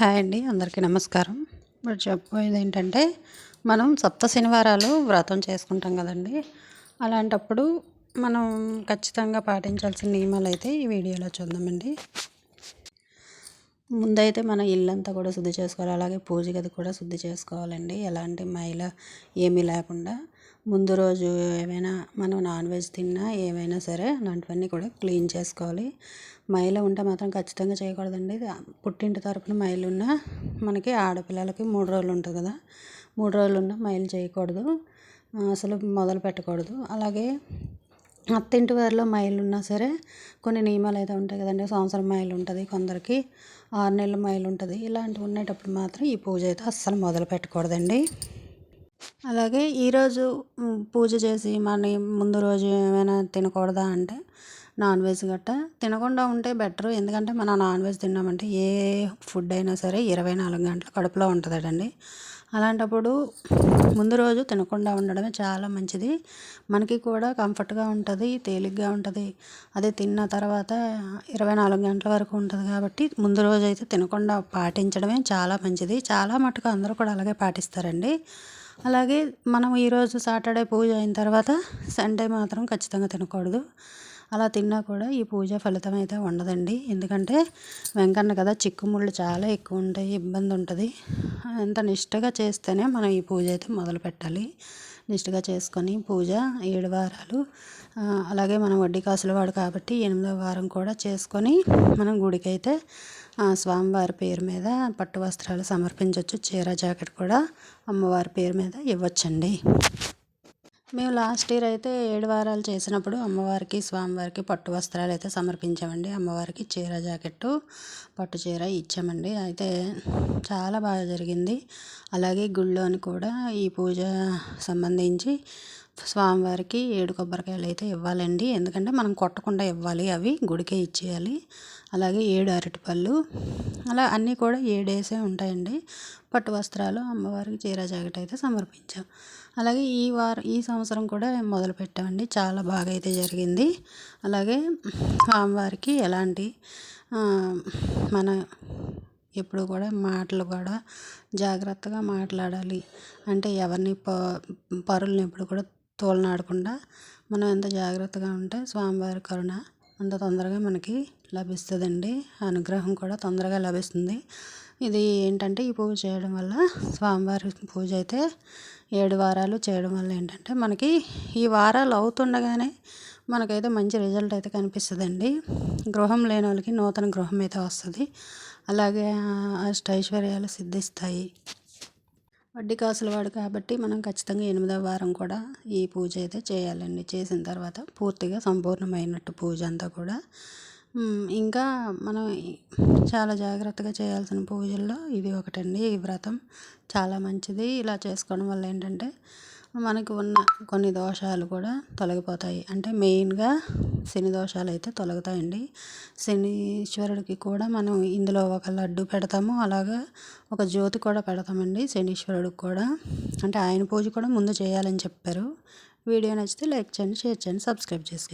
Hi అండి అందరికీ నమస్కారం. ఇప్పుడు చెప్పబోయేది ఏంటంటే మనం సప్త శనివారాలు వ్రతం చేసుకుంటాం కదండి. అలాంటప్పుడు మనం ఖచ్చితంగా పాటించాల్సిన నియమాలు అయితే ఈ వీడియోలో చూద్దామండి. ముందైతే మన ఇల్లంతా కూడా శుద్ధి చేసుకోవాలి అలాగే పూజ గది కూడా శుద్ధి చేసుకోవాలండి. ఎలాంటి మైల ఏమీ లేకుండా ముందు రోజు ఏమైనా మనం నాన్ వెజ్ తిన్నా ఏమైనా సరే అలాంటివన్నీ కూడా క్లీన్ చేసుకోవాలి. మైలు ఉంటే మాత్రం ఖచ్చితంగా చేయకూడదండి. పుట్టింటి తరపున మైలు ఉన్న మనకి ఆడపిల్లలకి మూడు రోజులు ఉంటుంది కదా. మూడు రోజులు ఉన్న మైలు చేయకూడదు. అసలు మొదలు పెట్టకూడదు. అలాగే అత్తింటి వారిలో మైలు ఉన్నా సరే కొన్ని నియమాలు అయితే ఉంటాయి కదండి. సంవత్సరం మైలు ఉంటుంది కొందరికి ఆరు నెలల మైలు ఉంటుంది. ఇలాంటివి ఉండేటప్పుడు మాత్రం ఈ పూజ అయితే అస్సలు మొదలు పెట్టకూడదండి. అలాగే ఈరోజు పూజ చేసి మన ముందు రోజు ఏమైనా తినకూడదా అంటే నాన్ వెజ్ గట్టా. తినకుండా ఉంటే బెటర్. ఎందుకంటే మనం నాన్ వెజ్ తిన్నామంటే ఏ ఫుడ్ అయినా సరే ఇరవై నాలుగు గంటలు కడుపులో ఉంటుందండి అలాంటప్పుడు ముందు రోజు తినకుండా ఉండడమే చాలా మంచిది. మనకి కూడా కంఫర్ట్గా ఉంటుంది తేలిగ్గా ఉంటుంది. అదే తిన్న తర్వాత ఇరవై నాలుగు గంటల వరకు ఉంటుంది కాబట్టి ముందు రోజు అయితే తినకుండా పాటించడమే చాలా మంచిది. చాలా మటుకు అందరూ కూడా అలాగే పాటిస్తారండి. అలాగే మనం ఈరోజు సాటర్డే పూజ అయిన తర్వాత సండే మాత్రం ఖచ్చితంగా తినకూడదు. అలా తిన్నా కూడా ఈ పూజ ఫలితం అయితే ఉండదండి. ఎందుకంటే వెంకన్న కదా చిక్కుముళ్ళు చాలా ఎక్కువ ఉంటాయి ఇబ్బంది ఉంటుంది. ఎంత నిష్టగా చేస్తేనే మనం ఈ పూజ అయితే మొదలు పెట్టాలి నిష్టగా చేసుకొని పూజ ఏడు వారాలు. అలాగే మనం వడ్డీ కాసుల వాడు కాబట్టి ఎనిమిదవ వారం కూడా చేసుకొని మనం గుడికైతే స్వామివారి పేరు మీద పట్టు వస్త్రాలు సమర్పించవచ్చు చీర జాకెట్ కూడా అమ్మవారి పేరు మీద ఇవ్వచ్చండి. మేము లాస్ట్ ఇయర్ అయితే ఏడు వారాలు చేసినప్పుడు అమ్మవారికి స్వామివారికి పట్టు వస్త్రాలు అయితే సమర్పించామండి. అమ్మవారికి చీర జాకెట్టు పట్టు చీర ఇచ్చామండి. అయితే చాలా బాగా జరిగింది. అలాగే గుళ్ళోని కూడా ఈ పూజ సంబంధించి స్వామివారికి ఏడు కొబ్బరికాయలు అయితే ఇవ్వాలండి. ఎందుకంటే మనం కొట్టకుండా ఇవ్వాలి. అవి గుడికే ఇచ్చేయాలి. అలాగే ఏడు అరటిపళ్ళు అలా అన్నీ కూడా ఏడేసే ఉంటాయండి. పట్టు వస్త్రాలు అమ్మవారికి చీర జాకెట్ అయితే సమర్పించాం. అలాగే ఈ వారం ఈ సంవత్సరం కూడా మొదలు పెట్టామండి. చాలా బాగా అయితే జరిగింది. అలాగే స్వామివారికి ఎలాంటి మన ఎప్పుడు కూడా మాటలు కూడా జాగ్రత్తగా మాట్లాడాలి. అంటే ఎవరిని ప పరులను ఎప్పుడు కూడా తోలనాడకుండా మనం ఎంత జాగ్రత్తగా ఉంటే స్వామివారి కరుణ అంత తొందరగా మనకి లభిస్తుందండి. అనుగ్రహం కూడా తొందరగా లభిస్తుంది. ఇది ఏంటంటే ఈ పూజ చేయడం వల్ల స్వామివారి పూజ అయితే ఏడు వారాలు చేయడం వల్ల ఏంటంటే మనకి ఈ వారాలు అవుతుండగానే మనకైతే మంచి రిజల్ట్ అయితే కనిపిస్తుందండి. గృహం లేని వాళ్ళకి నూతన గృహం అయితే వస్తుంది. అలాగే అష్టైశ్వర్యాలు సిద్ధిస్తాయి. వడ్డీ కాసులు వాడు కాబట్టి మనం ఖచ్చితంగా ఎనిమిదవ వారం కూడా ఈ పూజ అయితే చేయాలండి. చేసిన తర్వాత పూర్తిగా సంపూర్ణమైనట్టు పూజ అంతా కూడా. ఇంకా మనం చాలా జాగ్రత్తగా చేయాల్సిన పూజల్లో ఇది ఒకటండి. ఈ వ్రతం చాలా మంచిది. ఇలా చేసుకోవడం వల్ల ఏంటంటే మనకు ఉన్న కొన్ని దోషాలు కూడా తొలగిపోతాయి. అంటే మెయిన్గా శని దోషాలు అయితే తొలగుతాయండి. శనీశ్వరుడికి కూడా మనం ఇందులో ఒక లడ్డు పెడతాము. అలాగా ఒక జ్యోతి కూడా పెడతామండి శనీశ్వరుడికి కూడా. అంటే ఆయన పూజ కూడా ముందు చేయాలని చెప్పారు. వీడియో నచ్చితే లైక్ చేయండి షేర్ చేయండి సబ్స్క్రైబ్ చేసుకోండి.